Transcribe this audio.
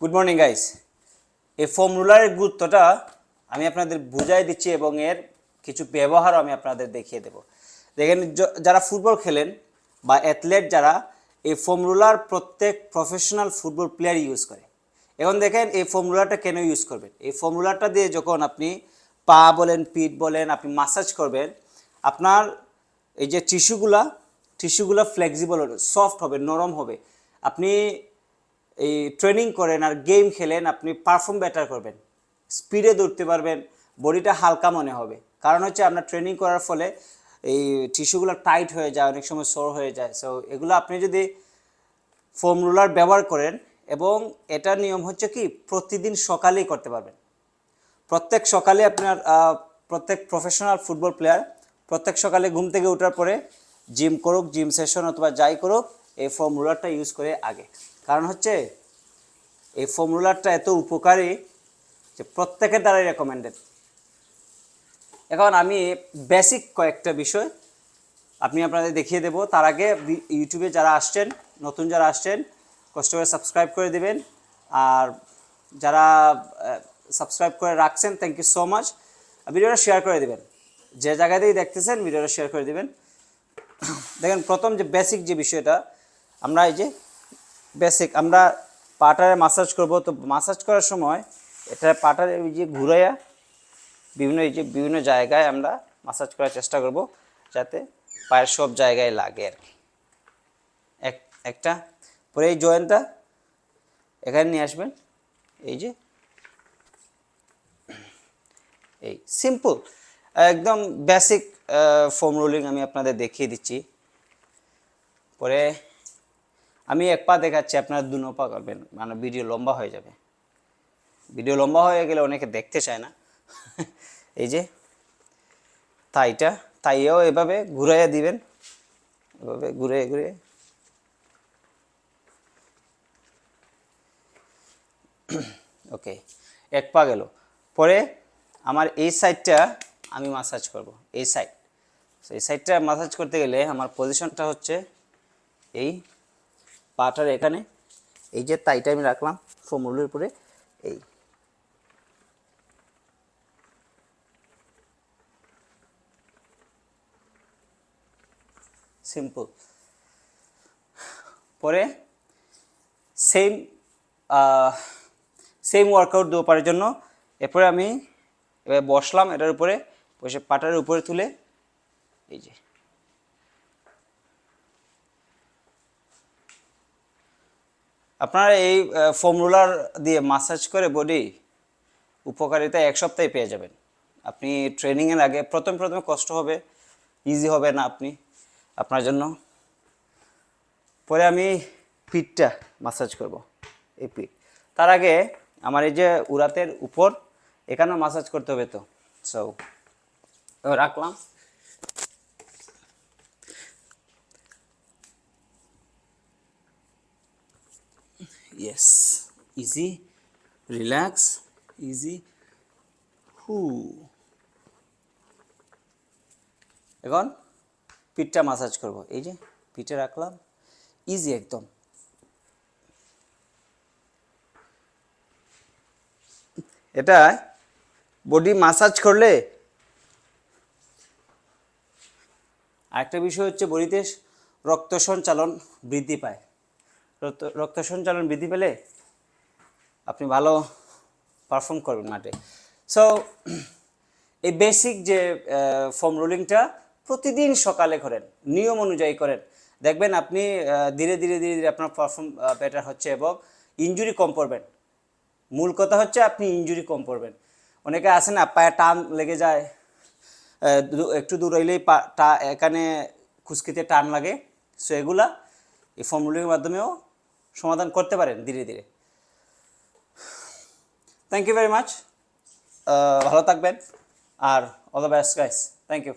Good morning guys এই ফর্মুলারের গুরুত্বটা আমি আপনাদের বুঝাই দিচ্ছি এবং এর কিছু ব্যবহারও আমি আপনাদের দেখিয়ে দেব। দেখেন যারা ফুটবল খেলেন বা অ্যাথলেট যারা, এই ফর্মুলার প্রত্যেক প্রফেশনাল ফুটবল প্লেয়ার ইউজ করে। এখন দেখেন, এই ফর্মুলাটা কেন ইউজ করবেন? এই ফর্মুলাটা দিয়ে যখন আপনি পা বলেন, পিঠ বলেন, আপনি মাসাজ করবেন, আপনার এই যে টিস্যুগুলা টিস্যুগুলো ফ্লেক্সিবল হবে সফট হবে, নরম হবে। আপনি এই ট্রেনিং করেন আর গেম খেলেন, আপনি পারফর্ম বেটার করবেন। স্পিডে দৌড়তে পারবেন বডিটা হালকা মনে হবে। কারণ হচ্ছে আপনার ট্রেনিং করার ফলে এই টিস্যুগুলো টাইট হয়ে যায়, অনেক সময় সোর হয়ে যায়। সো এগুলো আপনি যদি ফোম রুলার ব্যবহার করেন এবং এটা নিয়ম হচ্ছে কি, প্রতিদিন সকালেই করতে পারবেন। প্রত্যেক সকালে আপনার প্রত্যেক প্রফেশনাল ফুটবল প্লেয়ার প্রত্যেক সকালে ঘুম থেকে ওঠার পরে জিম করুক জিম সেশন অথবা যাই করুক, এই ফর্ম রুলারটা ইউজ করে আগে। কারণ হচ্ছে, এই ফর্ম রুলারটা এত উপকারী যে প্রত্যেকের দ্বারাই রেকমেন্ডেড এখন আমি বেসিক কয়েকটা বিষয় আপনি আপনাদের দেখিয়ে দেব। তার আগে ইউটিউবে যারা আসছেন, নতুন যারা আসছেন কষ্ট করে সাবস্ক্রাইব করে দেবেন। আর যারা সাবস্ক্রাইব করে রাখছেন থ্যাংক ইউ সো মাচ ভিডিওটা শেয়ার করে দেবেন। যে জায়গাতেই দেখতেছেন, ভিডিওটা শেয়ার করে দেবেন। দেখেন, প্রথম যে বেসিক যে বিষয়টা, আমরা এই যে বেসিক, আমরা পাটারে মাসাজ করব। তো মাসাজ করার সময় এটা পাটার ওই যে ঘুরাইয়া বিভিন্ন এই যে বিভিন্ন জায়গায় আমরা মাসাজ করার চেষ্টা করব, যাতে পায়ের সব জায়গায় লাগে আর কি। এক, একটা, পরে এই জয়েন্টটা এখানে নিয়ে আসবেন। এই যে, এই সিম্পল একদম বেসিক ফোম রোলিং আমি আপনাদের দেখিয়ে দিচ্ছি। পরে আমি এক পা দেখাচ্ছি, আপনারা দু পা করবেন। মানে ভিডিও লম্বা হয়ে যাবে। ভিডিও লম্বা হয়ে গেলে অনেকে দেখতে চায় না। এই যে, তাইটা তাইও এভাবে ঘুরাইয়া দিবেন। এভাবে ঘুরে ঘুরে। ওকে এক পা গেল। পরে আমার এই সাইডটা আমি মাসাজ করব, এই সাইড এই সাইডটা মাসাজ করতে গেলে আমার পজিশনটা হচ্ছে এই। পাটার এখানে। এই যে তাইটা আমি রাখলাম ফোমরুলের উপরে, এই। সিম্পল পরে সেম সেম ওয়ার্কআউট দেবো পারার জন্য। এরপরে আমি এবার বসলাম এটার উপরে, বসে পাটার উপরে তুলে, এই যে। আপনারা এই ফোম রোলার দিয়ে মাসাজ করে বডি উপকারিতা এক সপ্তাহে পেয়ে যাবেন। আপনি ট্রেনিংয়ের আগে প্রথম প্রথমে কষ্ট হবে ইজি হবে না আপনি, আপনার জন্য। পরে আমি পিঠটা মাসাজ করব, এই পিঠ। তার আগে আমার এই যে উরাতের উপর, এখানেও মাসাজ করতে হবে তো। সো রাখলাম। ইয়েস ইজি রিল্যাক্স ইজি হু এখন পিঠটা মাসাজ করব। এই যে পিঠে রাখলাম। ইজি একদম। এটা বডি মাসাজ করলে আরেকটা বিষয় হচ্ছে বডিতে রক্ত সঞ্চালন বৃদ্ধি পায়। রক্ত সঞ্চালন বৃদ্ধি পেলে আপনি ভালো পারফর্ম করবেন মাঠে। সো এই বেসিক যে ফর্ম রোলিংটা প্রতিদিন সকালে করেন, নিয়ম অনুযায়ী করেন। দেখবেন আপনি ধীরে ধীরে ধীরে ধীরে আপনার পারফর্ম বেটার হচ্ছে এবং ইঞ্জুরি কম পড়বেন। মূল কথা হচ্ছে আপনি ইঞ্জুরি কম পড়বেন। অনেকে আসে না পায়ে টান লেগে যায় একটু দূর হইলেই পা, টা, এখানে খুশকিতে টান লাগে। সো এগুলা এই ফর্মুলিংয়ের মাধ্যমেও সমাধান করতে পারেন ধীরে ধীরে। থ্যাংক ইউ ভেরি মাচ ভালো থাকবেন। আর all the best guys thank you